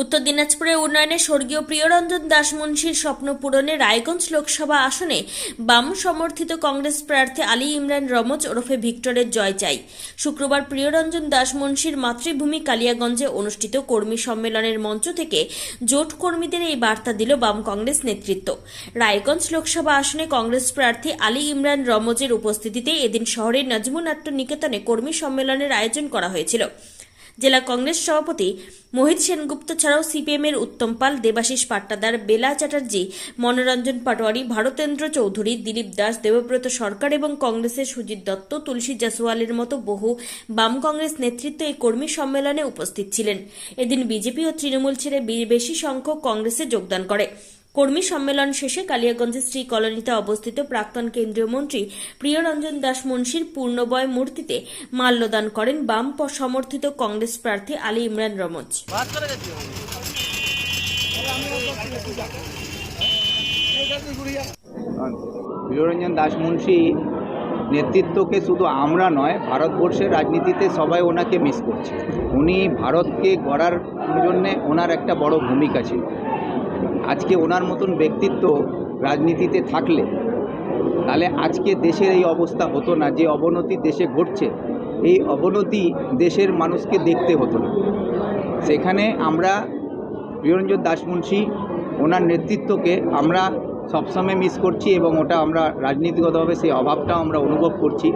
উত্তর দিনাজপুরের উন্নয়নে স্বর্গীয় প্রিয়রঞ্জন দাস মুন্সির স্বপ্ন পূরণে রায়গঞ্জ লোকসভা আসনে বাম সমর্থিত কংগ্রেস প্রার্থী আলী ইমরান রমজ ওরফে ভিক্টরের জয় চাই। শুক্রবার প্রিয়রঞ্জন দাস মুন্সির মাতৃভূমি কালিয়াগঞ্জে অনুষ্ঠিত কর্মী সম্মেলনের মঞ্চ থেকে জোট কর্মীদের এই বার্তা দিল বাম কংগ্রেস নেতৃত্ব। রায়গঞ্জ লোকসভা আসনে কংগ্রেস প্রার্থী আলী ইমরান রমজের উপস্থিতিতে এদিন শহরের নাজমুনাট্য নিকেতনে কর্মী সম্মেলনের আয়োজন করা হয়েছিল। জেলা কংগ্রেস সভাপতি মোহিত সেনগুপ্ত ছাড়াও সিপিএমের উত্তম পাল, দেবাশিস পাট্টাদার, বেলা চ্যাটার্জি, মনোরঞ্জন পাটোয়ারি, ভারতেন্দ্র চৌধুরী, দিলীপ দাস, দেবব্রত সরকার এবং কংগ্রেসের সুজিত দত্ত, তুলসী জাসওয়ালের মতো বহু বাম কংগ্রেস নেতৃত্ব এই কর্মী সম্মেলনে উপস্থিত ছিলেন। এদিন বিজেপি ও তৃণমূল ছেড়ে বেশি সংখ্যক কংগ্রেসে যোগদান করে। কর্মী সম্মেলন শেষে কালিয়াগঞ্জের শ্রী কলোনিতে অবস্থিত প্রাক্তন কেন্দ্রীয় মন্ত্রী প্রিয়রঞ্জন দাস মুন্সির পূর্ণবয় মূর্তিতে মাল্যদান করেন বাম সমর্থিত কংগ্রেস প্রার্থী আলী ইমরান রমজ। প্রিয়রঞ্জন দাস মুন্সি নেতৃত্বকে শুধু আমরা নয়, ভারতবর্ষের রাজনীতিতে সবাই ওনাকে মিস করছে। উনি ভারতকে গড়ার জন্যে ওনার একটা বড় ভূমিকা ছিল। আজকে ওনার মতন ব্যক্তিত্ব রাজনীতিতে থাকলে, তাহলে আজকে দেশের এই অবস্থা হতো না, যে অবনতি দেশে ঘটছে, এই অবনতি দেশের মানুষকে দেখতে হতো না। সেখানে আমরা প্রিয়রঞ্জন দাস মুন্সি ওনার নেতৃত্বকে আমরা সবসময় মিস করছি এবং ওটা আমরা রাজনীতিগতভাবে সেই অভাবটাও আমরা অনুভব করছি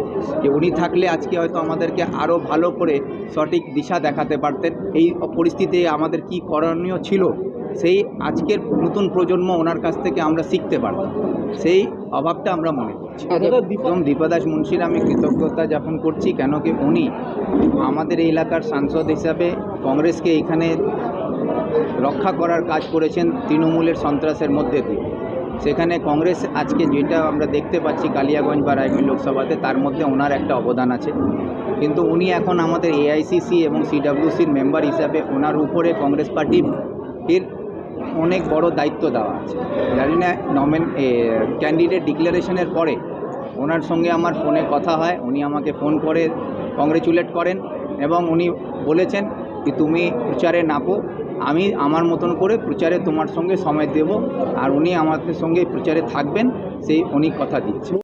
যে উনি থাকলে আজকে হয়তো আমাদেরকে আরও ভালো করে সঠিক দিশা দেখাতে পারতেন। এই পরিস্থিতি আমাদের কি করণীয় ছিল সেই আজকের নতুন প্রজন্ম ওনার কাছ থেকে আমরা শিখতে পারতাম। সেই অভাবটা আমরা মনে করছি। এবং দীপাদাস মুন্সির আমি কৃতজ্ঞতা যাপন করছি কেন কি উনি আমাদের এলাকার সাংসদ হিসাবে কংগ্রেসকে এখানে রক্ষা করার কাজ করেছেন তৃণমূলের সন্ত্রাসের মধ্যে দিয়ে। সেখানে কংগ্রেস আজকে যেটা আমরা দেখতে পাচ্ছি কালিয়াগঞ্জ বা রায়গঞ্জ লোকসভাতে তার মধ্যে ওনার একটা অবদান আছে। কিন্তু উনি এখন আমাদের এআইসিসি এবং সিডাব্লিউসির মেম্বার হিসাবে ওনার উপরে কংগ্রেস পার্টির এর অনেক বড় দায়িত্ব দেওয়া আছে। জানি না নমেন ক্যান্ডিডেট ডিক্লারেশনের পরে ওনার সঙ্গে আমার ফোনে কথা হয়, উনি আমাকে ফোন করে কংগ্রেচুলেট করেন এবং উনি বলেছেন যে, তুমি প্রচারে নাপো, আমি আমার মতন করে প্রচারে তোমার সঙ্গে সময় দেব। আর উনি আমাদের সঙ্গে প্রচারে থাকবেন, সেই উনি কথা দিচ্ছে